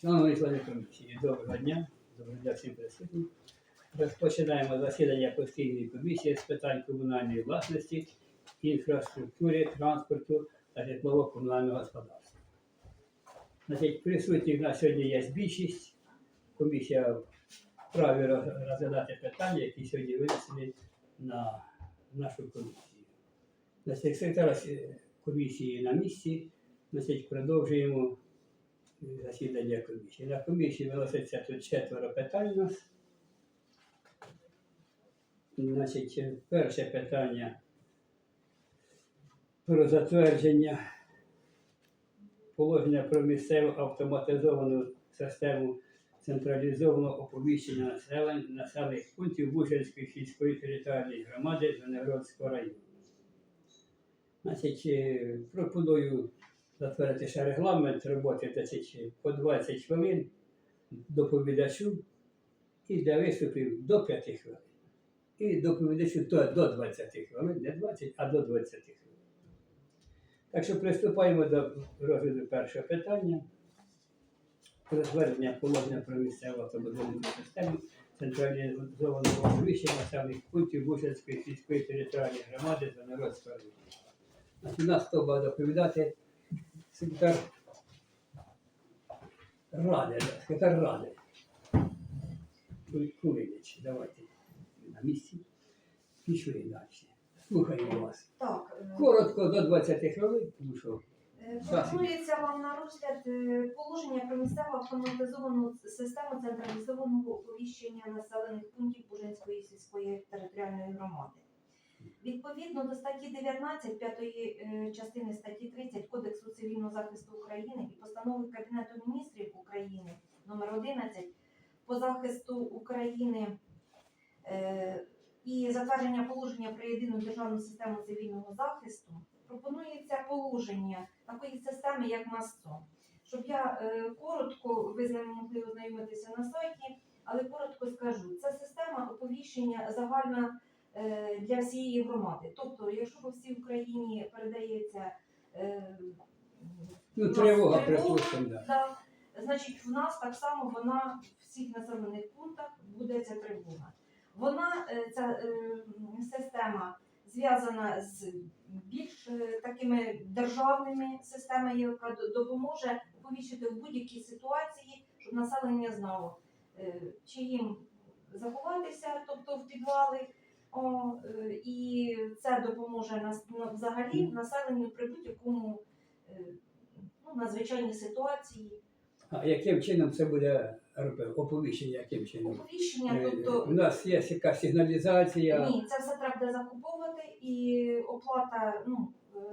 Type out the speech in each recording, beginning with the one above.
Шановні члени комісії, доброго дня, доброго дня всім присутнім. Розпочинаємо засідання постійної комісії з питань комунальної власності, інфраструктури, транспорту та житлово-комунального господарства. Значить, присутніх на сьогодні є більшість. Комісія вправі розглядати питання, які сьогодні винесені на нашу комісію. Значить, секретар комісії на місці. Значить, продовжуємо засідання комісії. На комісії виноситься тут четверо питань нас. Значить, перше питання про затвердження положення про місцеву автоматизовану систему централізованого оповіщення населення населених пунктів Бужанської сільської територіальної громади Звенигородського району. Значить, е, пропоную затвердити ще регламент роботи значить, по 20 хвилин доповідачу і для виступів до 5 хвилин. І доповідачу до, до 20 хвилин, не 20, а до 20 хвилин. Так що приступаємо до розгляду першого питання. Про звернення положення про місцеву автомобільну систему централізованого оповіщення населених пунктів Бушинської сільської територіальної громади за району. Значить, У нас хто буде доповідати секретар Ради, да, секретар Ради. Кулинич, давайте на місці. Пішли далі. Слухаємо вас. Так, е, Коротко до 20 хвилин, тому що е, пропонується вам на розгляд е, положення про місцеву автоматизовану систему централізованого оповіщення населених пунктів Бужинської сільської територіальної громади. Відповідно до статті 19 п'ятої е, частини статті 30 Кодексу цивільного захисту України і постанови Кабінету міністрів України номер 11 по захисту України е, і затвердження положення про єдину державну систему цивільного захисту пропонується положення такої системи, як МАСЦО. Щоб я е, коротко, ви з ними могли ознайомитися на сайті, але коротко скажу, це система оповіщення загальна для всієї громади. Тобто, якщо по всій Україні передається е, ну, тривога, тривога, припустимо, да. да, значить, в нас так само вона в всіх населених пунктах буде ця тривога. Вона е, ця е, система зв'язана з більш е, такими державними системами, яка допоможе повіщити в будь-якій ситуації, щоб населення знало, е, чи їм заховатися, тобто в підвали. О, е, і це допоможе нас ну, взагалі населенню при будь-якому е, ну, надзвичайній ситуації. А яким чином це буде робити? Оповіщення, яким чином? Оповіщення, Е, тобто У нас є якась сигналізація. Ні, це все треба буде закуповувати і оплата, ну,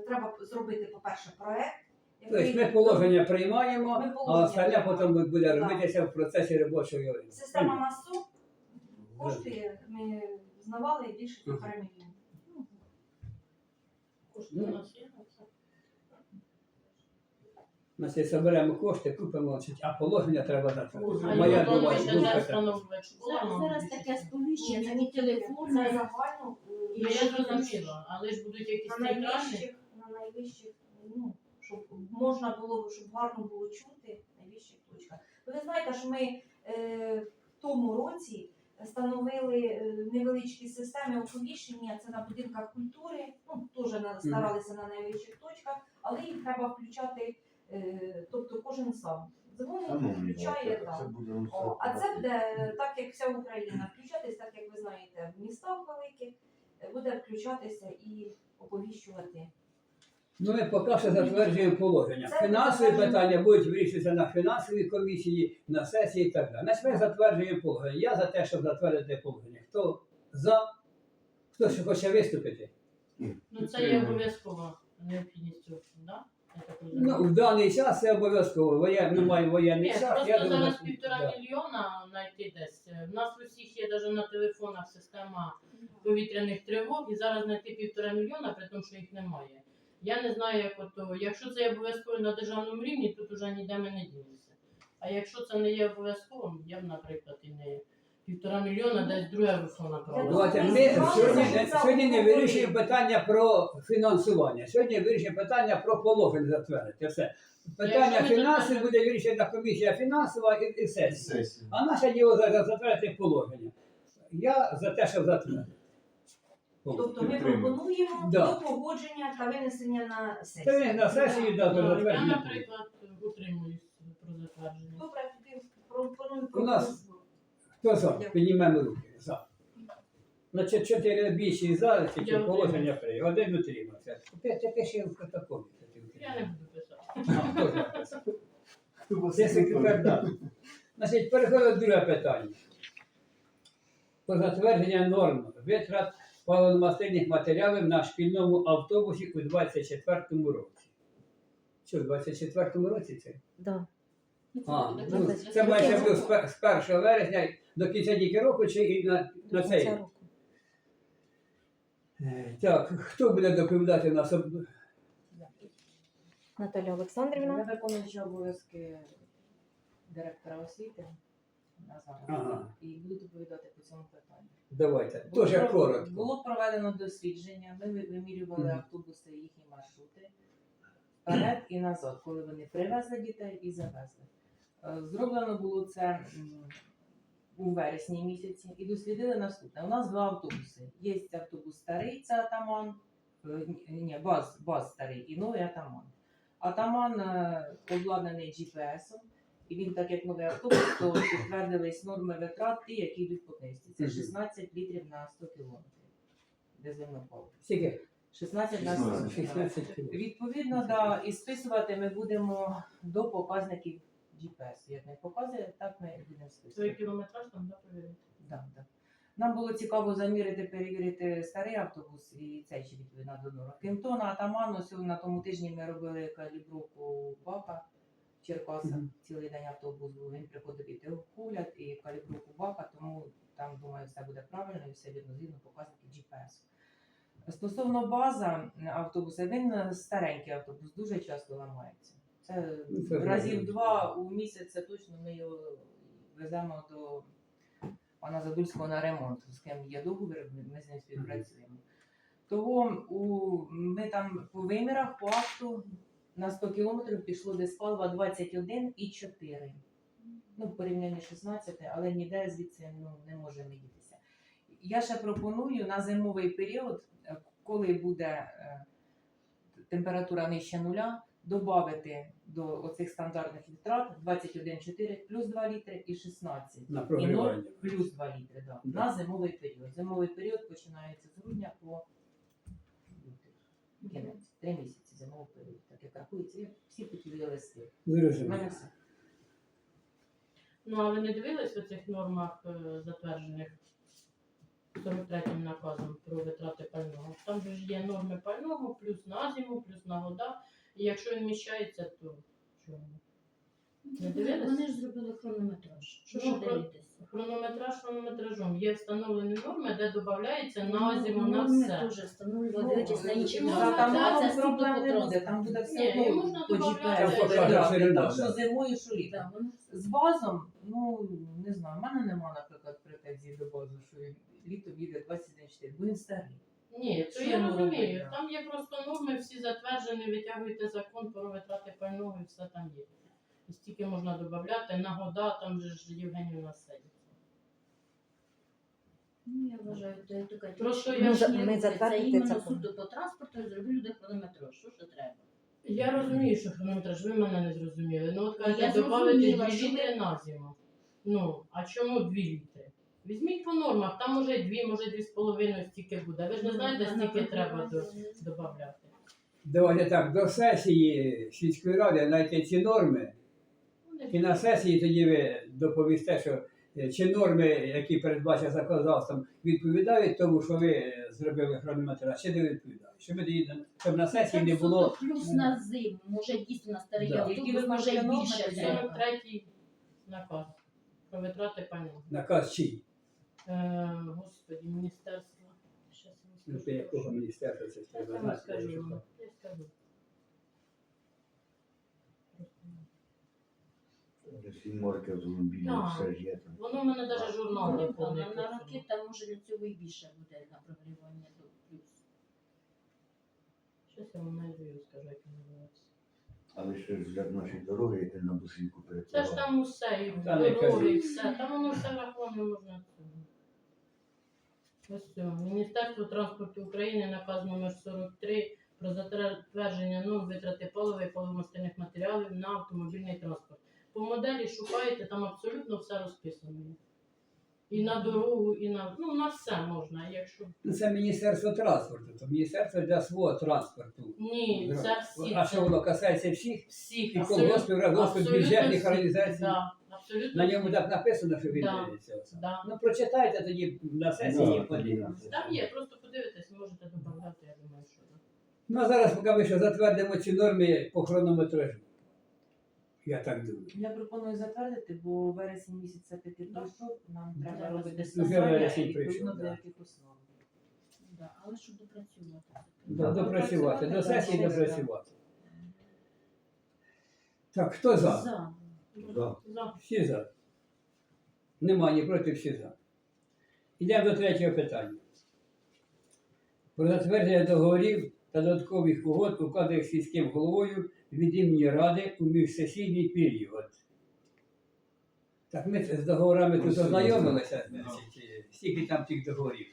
треба зробити, по-перше, проект. Тобто ми положення приймаємо, Ми а положення остальне потім буде Так. в процесі робочої. Система МАСУ коштує, ми знавали більше Мгм. півтора мільйона. Ну, Кошти у нас є це? Значить, кошти, купимо, значить, а положення треба затвердити. А Моя думка не така. Зараз, зараз таке Ні, це сповіщення, не телефон. Це загально. е, Ну, я зрозуміла, але ж будуть якісь На найвищих, на найвищих, ну, щоб можна було, щоб гарно було чути найвищих точках. Ви знаєте, що ми е, в тому році встановили е, невеличкі системи оповіщення, це на будинках культури, ну теж старалися на найвищих точках, але їх треба включати, е, тобто кожен сам. Дзвонить, включає там. А це буде е, так, як вся Україна, включатись, так як ви знаєте, в містах великих буде включатися і оповіщувати. Ну, ми поки що затверджуємо положення. Фінансові питання будуть вирішуватися на фінансовій комісії, на сесії і так далі. Значить, ми затверджуємо положення. Я за те, щоб затвердити положення. Хто за? Хто ще хоче виступити? Ну це є обов'язкова необхідність да? Так. Ну, в даний час це обов'язково. Воєн, ми маємо воєнний Ні, час. просто Я думаю, зараз що- півтора да. мільйона знайти десь. У нас у всіх є навіть на телефонах система повітряних тривог, і зараз знайти півтора мільйона, при тому, що їх немає. Я не знаю, як ото. Якщо це є обов'язково на державному рівні, тут уже ніде ми не дінемося. А якщо це не є обов'язковим, я б, наприклад, і не півтора мільйона десь друге. Давайте Ми ми сьогодні, не- сьогодні не вирішуємо питання про фінансування. Сьогодні вирішуємо питання про положення затвердити. Все. Питання Якщо ми фінансів буде вирішена комісія фінансова і, і сесія. Сесія. А наше діло затвердити положення. Я за те, щоб затвердити. Тобто ми пропонуємо Да. до погодження та винесення на Це сесію. на сесію да, до Ну, Я, затвердження. наприклад, утримуюсь про затвердження. Добре, тоді пропоную У нас. Хто за? Дякую. Піднімемо руки. За. Значить, чотири більші за, тільки Я положення при. Один утримався. Ти, ти пиши в протоколі. Я не буду писати. Це секретар, да. Значить, переходимо до друге питання. Про затвердження норм витрат паливно-мастильних матеріалів на шкільному автобусі у 24-му році. Що, в 24-му році це? Да. А, Це ну, це майже було з 1 вересня до кінця тільки року чи і на, на цей? рік? року. Е, Так, хто буде доповідати нас? об- Наталя Я Олександрівна. виконуюча обов'язки директора освіти на зараз Ага. і буду доповідати по цьому питанню. Давайте, Було дуже пров- коротко. Було проведено дослідження. Ми ви- вимірювали Мгм. автобуси і їхні маршрути вперед і назад, коли вони привезли дітей і завезли. Е, Зроблено було це м, у вересні місяці і дослідили наступне. У нас два автобуси. Є автобус старий, це атаман. е, ні- Ні, баз, баз старий і новий атаман. Атаман е, обладнаний GPS-ом, і він, так як новий автобус, то підтвердились норми витрат, ті, які йдуть по книжці. Це 16 літрів на 100 кілометрів. Дизельного палива. Скільки? 16 на 100 кілометрів. 16 кіло. Відповідно, да, і списувати ми будемо до показників GPS. Як не показує, так ми будемо Твій списувати. кілометраж там. Да, да. Нам було цікаво замірити, перевірити старий автобус і цей ще відповідно до норм. Крім того, на Атаману сьогодні на тому тижні ми робили калібровку бака Черкасах. Мгм. Цілий день автобус був. Він приходив і огляд, і калібровку бака, тому там, думаю, все буде правильно і все відно згідно показників GPS. Стосовно база автобуса, він е, старенький автобус, дуже часто ламається. Це Ну, це разів два у місяць це точно ми його веземо до пана Задульського на ремонт, з ким є договір, ми з ним співпрацюємо. Того у, ми там по вимірах, по акту на 100 кілометрів пішло десь палива 21,4. Ну, в порівнянні 16, але ніде звідси ну, не можемо дітися. Я ще пропоную на зимовий період, е, коли буде е, температура нижче нуля, додати до оцих стандартних витрат 21,4 плюс 2 літри і 16. На І 0 плюс 2 літри, да. Да. на зимовий період. Зимовий період починається з грудня по кінець. Три місяці зимовий період. Так як рахується, як всі. У мене все. Ну, а ви не дивились у цих нормах е, затверджених 43-м наказом про витрати пального? Там же ж є норми пального, плюс на зиму, плюс на вода. І якщо він вміщається, то чому? Не дивились? Вони ж зробили хронометраж. Що Ну, про- дивитися? Хронометраж хронометражом. Є встановлені норми, де додається на зиму на Ну, все. теж встановлювали, Ну, дивитись на інші За там це- мало проблем не буде, там буде все Ні, і одно можна по. GPS. Там Що зимою, що літом. З базом, ну не знаю, в мене нема, наприклад, претензій до базу, що він літом їде 21,4, бо він старий. Ні, то Що я розумію. Там є просто норми, всі затверджені, витягуєте закон про витрати пального і все там є. І стільки можна додати, на года, там же ж Євгенівна сидить. Ну, я вважаю, це така Просто я ж- не ми затвердити Це іменно закон. суто по транспорту і зробили люди хронометраж. Що ж треба? Я розумію, що хронометраж, ви мене не зрозуміли. Ну от Я кажете, додати зрозуміла, 2 що ви- літри на зиму. Ну, а чому 2 літри? Візьміть по нормах, там може 2, може 2,5 стільки буде. Ви ж не знаєте, Ну, скільки треба додати. Давайте так, до сесії сільської ради знайти ці норми, і на сесії тоді ви доповісте, що е, чи норми, які передбачені законодавством, відповідають тому, що ви е, зробили хронометраж, чи не відповідають. Щоб, ми тоді, щоб на сесії не було. плюс на зиму. Може дійсно на старий Да. Автобус, ви може і більше взяти. 43 наказ про витрати пального. Наказ чий? Е, Господи, міністерство. Щас я Ну, скажу, якого міністерства це Я треба вам знати. скажу, я скажу. Всі марки автомобілів, Так. все ж є там. Воно в мене навіть журнал не Ну, на, на роки там може для цього і більше буде на прогрівання до плюс. Щось я вам і скажу, як він називається. Але ще ж для нашої дороги, яке на бусинку Це ж там усе, і Та не дороги, кажіть. і все. Там воно все враховано можна. Ось все. Міністерство транспорту України, наказ номер 43 про затвердження норм витрати палива і паливомастильних матеріалів на автомобільний транспорт. Моделі шукаєте, там абсолютно все розписано. І на дорогу, і на ну на все можна. Якщо Ну, Це Міністерство транспорту, то Міністерство для свого транспорту. ні, це всі А що воно касається всіх? всіх І колгоспів, радгоспів, бюджетних організацій. Да, абсолютно На ньому так написано, що він Да. Да. Ну прочитайте тоді на сесії Да, і Там є, просто подивитись, можете додати, я думаю, що. Ну а зараз поки ми ще затвердимо ці норми по хронометражу. Я так думаю. Я пропоную затвердити, бо вересень місяць це підготовка, нам треба робити вже вересень і відповідно до да. якихось норм. Да, але щоб допрацювати. Да, допрацювати, до сесії да, допрацювати. Так, хто за? За. За. За. Всі за. Немає ні проти, всі за. Йдемо до третього питання. Про затвердження договорів та додаткових угод, укладених сільським головою від імені Ради у міжсесійний період. Так ми з договорами тут ознайомилися, значить, е, скільки там тих договорів.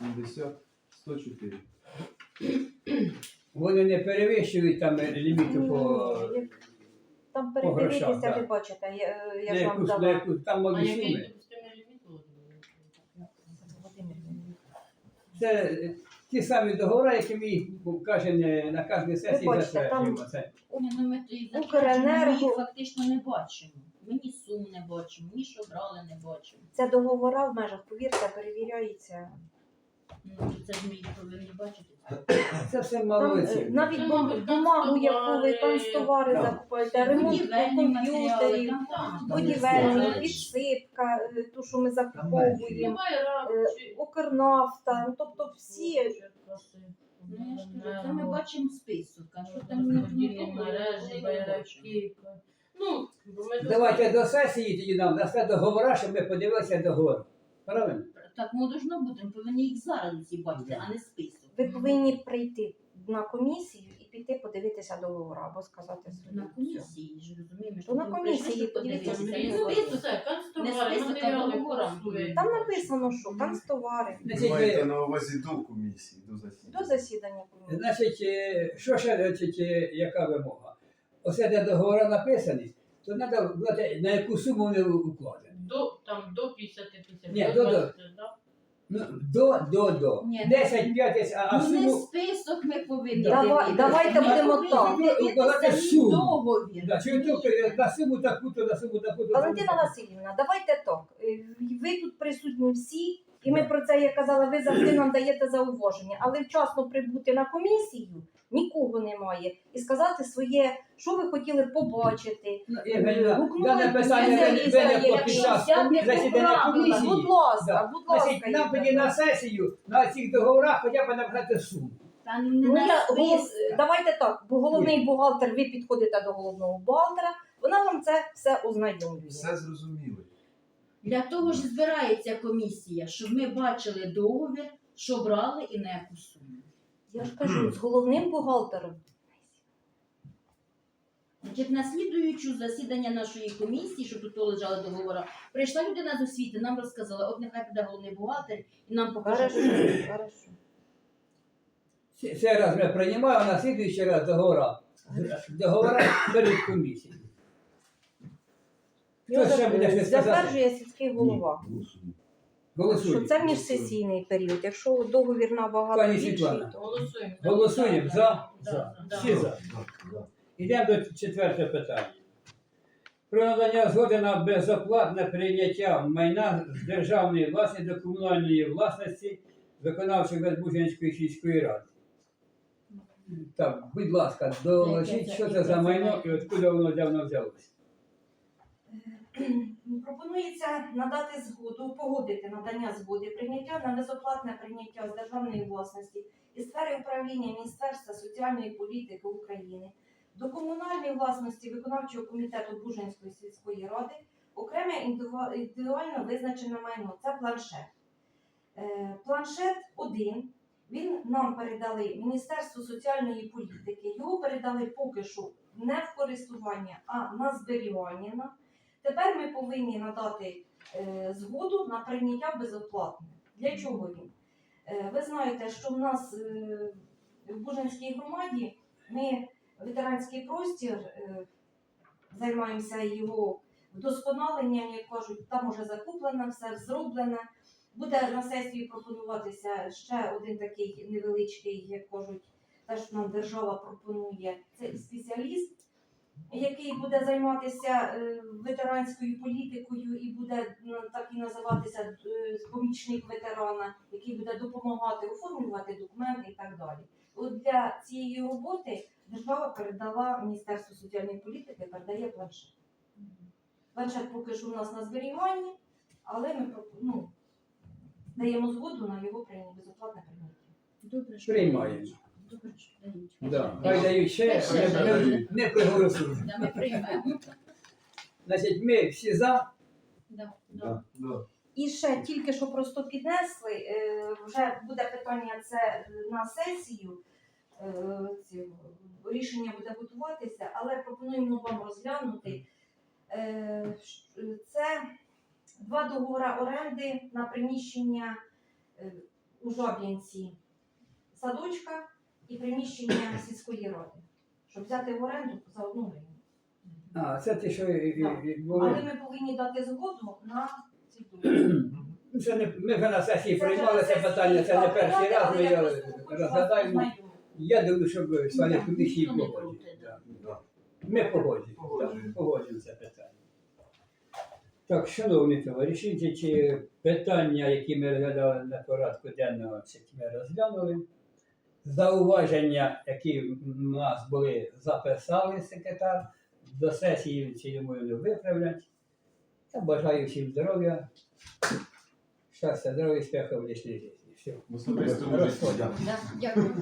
80, 104. Вони не перевищують там е, ліміту по Там по грошах, передивитися, да. ви бачите, я, я на ж вам якусь, на дала. якусь там А який суми. допустимий ліміт було? Це е, ті самі договори, які ми кожен на кожній сесії бачите, там- затверджуємо. Це Ні, ну ми то і Укренерго- ми їх фактично не бачимо. Ми ні сум не бачимо, ні що брали не бачимо. Це договора в межах, повірте, перевіряється. Ну, це ж ми їх повинні бачити. Це все Там малоці. е, навіть Це, бу- мабуть, бумагу, яку ви канцтовари. канцтовари Да. закупаєте, ремонт Будівельні матеріали, комп'ютерів, там, там, будівельні, Там підсипка, е, ту, що ми закуповуємо, е, чи- Укрнафта, ну тобто всі. Ну, я ж кажу, це ми бачимо список, а що там не розподільні мережі, байраки. Ну, бо ми Давайте до сесії тоді нам дасте договора, щоб ми подивилися договори. Правильно? Так, ми должно бути, ми повинні їх зараз усі бачити, а не список. Ви повинні прийти на комісію і піти подивитися договора або сказати На свою. комісії ж розуміємо, То на ми комісії прийшли, щоб подивіться, подивитися. що все, Не а. Там написано, що канцтовари Значить, Маєте на увазі до комісії, до засідання. до засідання комісії. значить, е, що ще значить, е, яка вимога? Оце де договори написані, то треба знати, на яку суму вони укладені. Там, до 50 тисяч. Ні, до до- до. 20, да? Ну, до, до, до. Ні, 10, 5, а, а Ну, не суму. список ми повинні Давай- дивитися. давайте Ми будемо повинні так. дивитися Укладати суму. договір. Да, чи то е, на суму таку, то на суму таку, то Валентина Васильівна, давайте так. Е, Ви тут присутні всі, і ми про це, як казала, ви завжди нам даєте зауваження, але вчасно прибути на комісію нікого немає і сказати своє, що ви хотіли побачити. Ну, Гукнули спеціаліста, виникло якщо засідання комісії. Будь ласка, Да. будь ласка. Значить, нам тоді на сесію на цих договорах хоча б написати суму. Та не Ну, на я, давайте так, бо головний бухгалтер, ви підходите до головного бухгалтера, вона вам це все ознайомлює. Все зрозуміли. Для того ж збирається комісія, щоб ми бачили договір, що брали і на яку суму. Я ж кажу, з головним бухгалтером. Значить, на слідуючу засідання нашої комісії, що тут лежали договори, прийшла людина з освіти, нам розказала, от нехай піде головний бухгалтер і нам покаже. Хорошо, хорошо. Це- раз ми приймаємо, а на слідуючий раз договора. Договора перед комісією. Хто ще буде щось сказати? Затверджує сільський голова. Голосуємо. Що це міжсесійний період. Якщо договір набагато Пані більший, Світлана. то Голосуємо. Голосуємо за, за. Всі за. Йдемо до четвертого питання. Про надання згоди на безоплатне прийняття майна з державної власності до комунальної власності виконавчих Безбужинської сільської ради. Так, будь ласка, доложіть, що це за майно і откуда воно давно взялося. пропонується надати згоду, погодити надання згоди прийняття на безоплатне прийняття з державної власності і сфери управління Міністерства соціальної політики України До комунальної власності виконавчого комітету Бужинської сільської ради окреме індивідуально визначене майно це планшет. Е, Планшет 1 він нам передали Міністерству соціальної політики. Його передали поки що не в користування, а на зберігання. Тепер ми повинні надати е, згоду на прийняття безоплатне. Для чого він? Е, ви знаєте, що в нас е, в Бужинській громаді ми ветеранський простір займаємося його вдосконаленням, як кажуть, там уже закуплено все, зроблене. Буде на сесії пропонуватися ще один такий невеличкий, як кажуть, теж нам держава пропонує. Це спеціаліст, який буде займатися е, ветеранською політикою і буде ну, так і називатися е, помічник ветерана, який буде допомагати оформлювати документи і так далі. От для цієї роботи держава передала Міністерству соціальної політики, передає планшет. Планшет поки що у нас на зберіганні, але ми ну, даємо згоду на його безоплатне прийняття. Добре, Приймаємо. Да. Хай дають ще, Ще ми, ми, дають. ми проголосуємо. Да, ми приймемо. Значить, ми всі за. Да, да. Да. І ще тільки що просто піднесли, е, вже буде питання це на сесію. е, ці, Рішення буде готуватися, але пропонуємо вам розглянути. Е, ш- Це два договори оренди на приміщення е, у Жаблінці садочка і приміщення сільської ради, щоб взяти в оренду за одну гривню. А, це ті, що і- і- і були. Але ми повинні дати згоду на ці договори. Ну, Це не, ми вже на сесії приймали це питання, це не перший раз, ми я його познайомити. Я думаю, щоб члени Да, комісії ніхто не погодять. проти, Да. Да. Ми погоджуємо. Погоджуємо. так, Погоджуємо це питання. Так, шановні товариші, ці- ці питання, які ми розглядали на порядку денного, ці ми розглянули. Зауваження, які в нас були, записали секретар. До сесії цієї не виправлять. Я бажаю всім здоров'я, щастя, здоров'я, успіху в лічній житті. Все. Дякую.